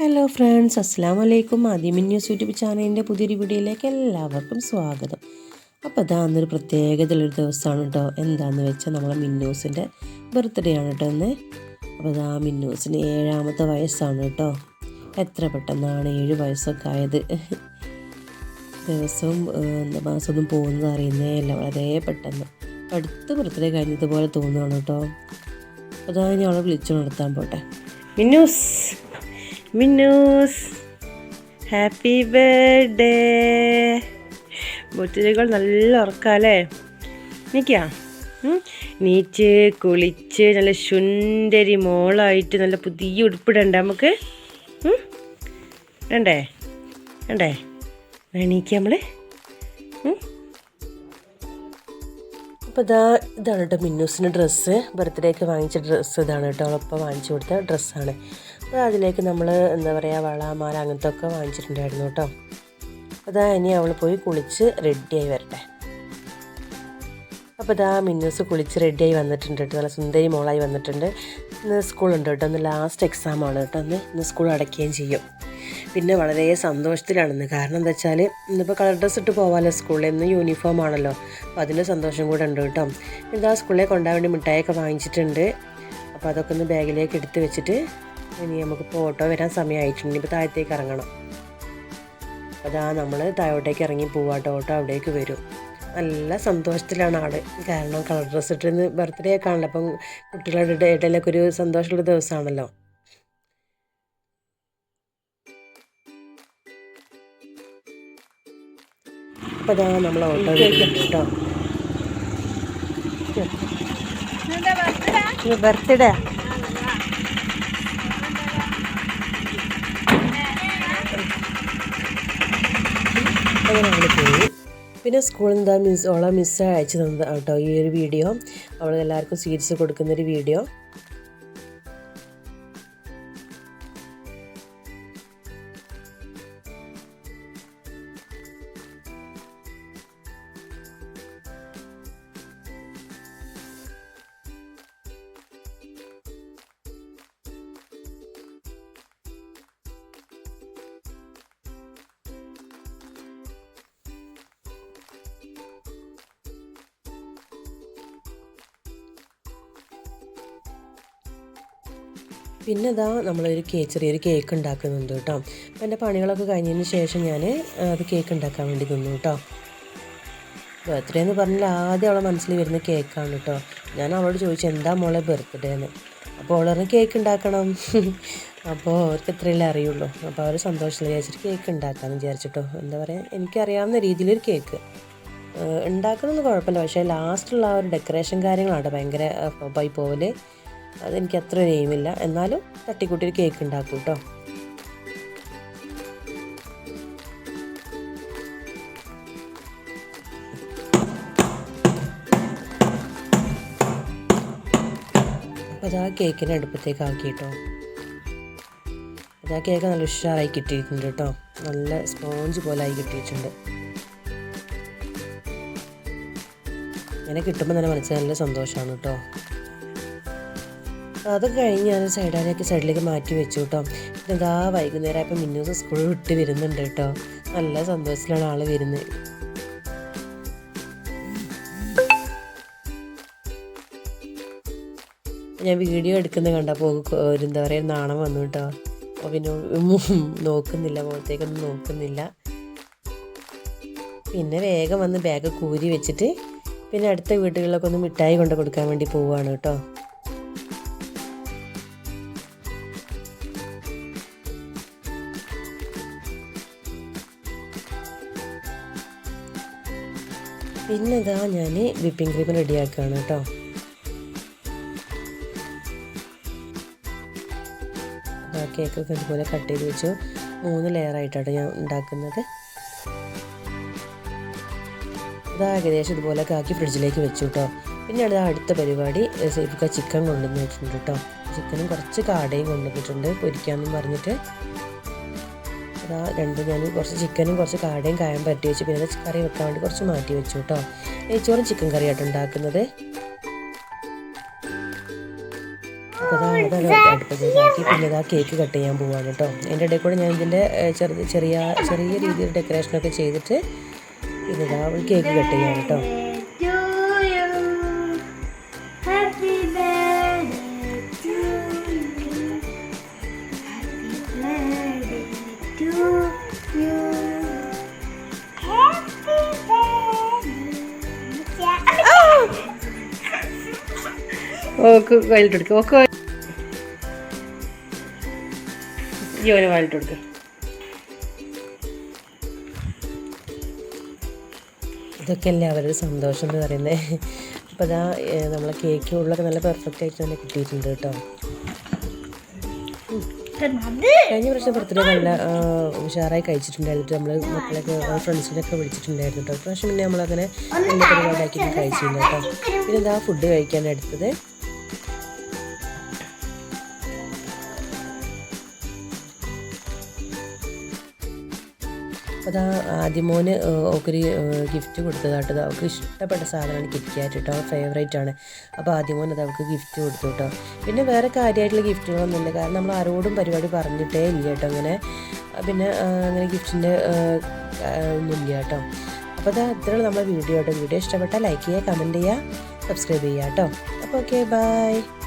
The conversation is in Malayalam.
ഹലോ ഫ്രണ്ട്സ് അസ്സാം വലൈക്കും ആദ്യമി ന്യൂസ് യൂട്യൂബ് ചാനലിന്റെ പുതിയൊരു വീഡിയോയിലേക്ക് എല്ലാവർക്കും സ്വാഗതം. അപ്പോൾ അതാ അന്നൊരു പ്രത്യേകതയുള്ളൊരു ദിവസമാണ് കേട്ടോ എന്താണെന്ന് വെച്ചാൽ നമ്മളെ മിന്നൂസിന്റെ ബർത്ത്ഡേ ആണ് കേട്ടോ ഇന്ന്. അപ്പോൾ അതാ മിന്നൂസിന് ഏഴാമത്തെ വയസ്സാണ് കേട്ടോ എത്ര പെട്ടെന്നാണ് ഏഴ് വയസ്സൊക്കെ ആയത്? ദിവസവും എന്താ മാസമൊന്നും പോകുന്നത് അറിയുന്നേ ഇല്ല. വളരെ പെട്ടെന്ന്. അടുത്ത ബർത്ത്ഡേ കഴിഞ്ഞതുപോലെ തോന്നുകയാണ് കേട്ടോ അപ്പോൾ അതാ ഞാൻ അവളെ വിളിച്ചു നടത്താൻ പോട്ടെ. മിന്നൂസ്! മിന്നൂസ്. ഹാപ്പി ബർത്ത്ഡേ ബർത്ത്ഡേകൾ നല്ല ഉറക്കാല്ലേ നിൽക്കാ നീച്ച് കുളിച്ച് നല്ല ശുണ്ടരി മോളായിട്ട് നല്ല പുതിയ ഉടുപ്പിടണ്ടേ നമുക്ക്? വേണ്ടേ? വേണ്ടേ? എണീക്ക നമ്മൾ. അപ്പോൾ ഇതാ ഇതാണ് കേട്ടോ മിന്നൂസിന്റെ ഡ്രസ്സ്. ബർത്ത്ഡേക്ക് വാങ്ങിച്ച ഡ്രസ്സ് ഇതാണ് കേട്ടോ അവളിപ്പോൾ വാങ്ങിച്ചു കൊടുത്ത ഡ്രസ്സാണ്. അപ്പോൾ അതിലേക്ക് നമ്മൾ എന്താ പറയുക വളമാല അങ്ങനത്തെ ഒക്കെ വാങ്ങിച്ചിട്ടുണ്ടായിരുന്നു കേട്ടോ. അതാ ഇനി അവൾ പോയി കുളിച്ച് റെഡിയായി വരട്ടെ. അപ്പോൾ ഇതാ മിന്നൂസ് കുളിച്ച് റെഡിയായി വന്നിട്ടുണ്ട് കേട്ടോ. നല്ല സുന്ദരി മോളായി വന്നിട്ടുണ്ട്. ഇന്ന് സ്കൂളുണ്ട് കേട്ടോ. ഇന്ന് ലാസ്റ്റ് എക്സാമാണ് കേട്ടോ. ഇന്ന് ഇന്ന് സ്കൂൾ അടയ്ക്കുകയും ചെയ്യും. പിന്നെ വളരെ സന്തോഷത്തിലാണെന്ന്. കാരണം എന്താ വെച്ചാൽ ഇന്നിപ്പോൾ കളർ ഡ്രസ്സ് ഇട്ട് പോകാമല്ലോ സ്കൂളിൽ ഇന്ന് യൂണിഫോം ആണല്ലോ. അപ്പോൾ അതിന്റെ സന്തോഷം കൂടെ ഉണ്ട് കേട്ടോ. ഇതാ സ്കൂളിലേക്ക് കൊണ്ടുപോകാൻ വേണ്ടി മിഠായിയൊക്കെ വാങ്ങിച്ചിട്ടുണ്ട്. അപ്പോൾ അതൊക്കെ ഒന്ന് ബാഗിലേക്ക് എടുത്ത് വെച്ചിട്ട് ഇനി നമുക്കിപ്പോൾ ഓട്ടോ വരാൻ സമയമായിട്ടുണ്ട് ഇപ്പോൾ താഴത്തേക്ക് ഇറങ്ങണം. അപ്പോൾ അതാ നമ്മൾ താഴോട്ടേക്ക് ഇറങ്ങി പോവാട്ടോ. ഓട്ടോ അവിടേക്ക് വരും. നല്ല സന്തോഷത്തിലാണ് ആൾ. കാരണം കളർ ഡ്രസ്സ് ഇട്ടിരുന്ന് ബർത്ത്ഡേ ഒക്കെ ആണല്ലോ. അപ്പം കുട്ടികളുടെ ഇടയിലൊക്കെ ഒരു സന്തോഷമുള്ള ദിവസമാണല്ലോ. അപ്പം അതാ നമ്മൾ ഓട്ടോ കേട്ടോ. ബർത്ത്ഡേ അങ്ങനെ അവൾ പോയി. പിന്നെ സ്കൂളിൽ നിന്ന് മിസ് ഓളെ മിസ് അയച്ചു തന്നത് കേട്ടോ ഈ ഒരു വീഡിയോ അവൾ എല്ലാവർക്കും സ്വീറ്റ്സ് കൊടുക്കുന്നൊരു വീഡിയോ പിന്നെ ഇതാ നമ്മളൊരു കേക്ക് ചെറിയൊരു കേക്ക് ഉണ്ടാക്കുന്നുണ്ട് കേട്ടോ. അപ്പം എന്റെ പണികളൊക്കെ കഴിഞ്ഞതിന് ശേഷം ഞാൻ അത് കേക്ക് ഉണ്ടാക്കാൻ വേണ്ടി നിന്നു കേട്ടോ. ബർത്ത്ഡേ എന്ന് പറഞ്ഞാൽ ആദ്യം അവളെ മനസ്സിൽ വരുന്ന കേക്കാണ് കേട്ടോ. ഞാൻ അവളോട് ചോദിച്ചു എന്താ മോളെ ബർത്ത്ഡേ എന്ന് അപ്പോൾ അവൾ പറഞ്ഞ് കേക്ക് ഉണ്ടാക്കണം. അപ്പോൾ അവർക്ക് എത്രയല്ലേ അറിയുള്ളൂ. അപ്പോൾ അവർ സന്തോഷത്തിൽ വിചാരിച്ചിട്ട് കേക്ക് ഉണ്ടാക്കാമെന്ന് വിചാരിച്ചിട്ടോ. എന്താ പറയുക എനിക്കറിയാവുന്ന രീതിയിലൊരു കേക്ക് ഉണ്ടാക്കണമെന്ന് കുഴപ്പമില്ല. പക്ഷേ ലാസ്റ്റുള്ള ആ ഒരു ഡെക്കറേഷൻ കാര്യങ്ങളാണ് ഭയങ്കര ഫ്ലോപ്പായി പോവൽ അതെനിക്ക് അത്ര ഒരു എയിമില്ല എന്നാലും തട്ടിക്കൂട്ടി കേക്ക് ഉണ്ടാക്കും കേട്ടോ അപ്പോൾ അതാ കേക്കിനെ അടുപ്പത്തേക്ക് ആക്കി കേട്ടോ അതാ കേക്ക് നല്ല ഉഷാറായി കിട്ടിയിട്ടുണ്ട് കേട്ടോ നല്ല സ്പോഞ്ച് പോലെ ആയി കിട്ടിയിട്ടുണ്ട്. ഇങ്ങനെ കിട്ടുമ്പോൾ തന്നെ മനസ്സിൽ നല്ല സന്തോഷമാണ് കേട്ടോ അതൊക്കെ കഴിഞ്ഞ് ഞാൻ സൈഡാനൊക്കെ സൈഡിലേക്ക് മാറ്റി വെച്ചു കേട്ടോ ഇതാ വൈകുന്നേരം ആയപ്പോൾ മിന്നൂസ് സ്കൂളിൽ വിട്ട് വരുന്നുണ്ട് കേട്ടോ നല്ല സന്തോഷത്തിലാണ് ആൾ വരുന്നത്. ഞാൻ വീഡിയോ എടുക്കുന്നത് കണ്ടപ്പോൾ എന്താ പറയുക നാണം വന്നു കേട്ടോ അപ്പോൾ പിന്നെ നോക്കുന്നില്ല മുഖത്തേക്കൊന്നും നോക്കുന്നില്ല. പിന്നെ വേഗം വന്ന് ബാഗ് കൂരി വെച്ചിട്ട് പിന്നെ അടുത്ത വീടുകളിലൊക്കെ ഒന്ന് മിഠായി കൊണ്ട് കൊടുക്കാൻ വേണ്ടി പോവുകയാണ് കേട്ടോ പിന്നെ ഇതാ ഞാൻ വിപ്പിംഗ് ക്രീം റെഡിയാക്കുകയാണ് കേട്ടോ. ആ കേക്കൊക്കെ ഇതുപോലെ കട്ട് ചെയ്ത് വെച്ചു. മൂന്ന് ലെയറായിട്ടാണ് ഞാൻ ഉണ്ടാക്കുന്നത്. ഇത് ഏകദേശം ഇതുപോലെയൊക്കെ ആക്കി ഫ്രിഡ്ജിലേക്ക് വെച്ചു കേട്ടോ. പിന്നെ അടുത്ത അടുത്ത പരിപാടി സേഫ്ക്ക ചിക്കൻ കൊണ്ടുവന്ന് വെച്ചിട്ടുണ്ട് കേട്ടോ. ചിക്കനും കുറച്ച് കാടയും കൊണ്ടുവന്നിട്ടുണ്ട് പൊരിക്കാമെന്നും പറഞ്ഞിട്ട്. അതാ രണ്ട് ഞാൻ കുറച്ച് ചിക്കനും കുറച്ച് കാടയും കായം പറ്റി വെച്ച് പിന്നെ കറി വെക്കാൻ വേണ്ടി കുറച്ച് മാറ്റി വെച്ചു കേട്ടോ നെയ്ച്ചോറും ചിക്കൻ ഉണ്ടാക്കുന്നത്. അതാ അതാണ് അടുപ്പത്തേക്കാക്കി പിന്നെ ഇതാ കേക്ക് കട്ട് ചെയ്യാൻ പോവാണ് കേട്ടോ എന്റെ ഇടയിൽ കൂടെ ഞാൻ ഇതിന്റെ ചെറിയ ചെറിയ രീതിയിൽ ഡെക്കറേഷനൊക്കെ ചെയ്തിട്ട് ഇതാ കേക്ക് കട്ട് ചെയ്യാം കേട്ടോ ഓക്ക് വയലിട്ട് കൊടുക്കുക ഓക്ക് ജീവന് വയലിട്ട് കൊടുക്കുക ഇതൊക്കെയല്ലേ അവരുടെ സന്തോഷം എന്ന് പറയുന്നത് അപ്പോൾ അതാ നമ്മളെ കേക്ക് ഉള്ളൊക്കെ നല്ല പെർഫെക്റ്റ് ആയിട്ട് തന്നെ കിട്ടിയിട്ടുണ്ട് കേട്ടോ. കഴിഞ്ഞ പ്രാവശ്യം ബർത്ത്ഡേ നല്ല ഉഷാറായി കഴിച്ചിട്ടുണ്ടായിരുന്നു നമ്മൾ മക്കളൊക്കെ ഫ്രണ്ട്സിനൊക്കെ വിളിച്ചിട്ടുണ്ടായിരുന്നു കേട്ടോ. പ്രാവശ്യം പിന്നെ നമ്മളങ്ങനെ കഴിച്ചിട്ടുണ്ട് കേട്ടോ. പിന്നെ എന്താ ഫുഡ് കഴിക്കാൻ എടുത്തത്. അപ്പോൾ അതാ ആദ്യമോന് ഓക്കൊരു ഗിഫ്റ്റ് കൊടുത്തതാട്ടോ. അത് അവൾക്ക് ഇഷ്ടപ്പെട്ട സാധനമാണ് കിറ്റ്കാറ്റ് കേട്ടോ ഫേവറേറ്റ് ആണ്. അപ്പോൾ ആദ്യമോൻ അത് അവൾക്ക് ഗിഫ്റ്റ് കൊടുത്തു കേട്ടോ പിന്നെ വേറെ കാര്യമായിട്ടുള്ള ഗിഫ്റ്റുകളൊന്നുമില്ല കാരണം നമ്മൾ ആരോടും പരിപാടി പറഞ്ഞിട്ടേ ഇല്ല കേട്ടോ അങ്ങനെ പിന്നെ അങ്ങനെ ഗിഫ്റ്റിന്റെ ഒന്നുമില്ല കേട്ടോ അപ്പോൾ അതാ ഇത്രയാണ് നമ്മുടെ വീഡിയോ കേട്ടോ വീഡിയോ ഇഷ്ടപ്പെട്ടാൽ ലൈക്ക് ചെയ്യുക കമന്റ് ചെയ്യുക സബ്സ്ക്രൈബ് ചെയ്യുക കേട്ടോ അപ്പോൾ ഓക്കെ ബൈ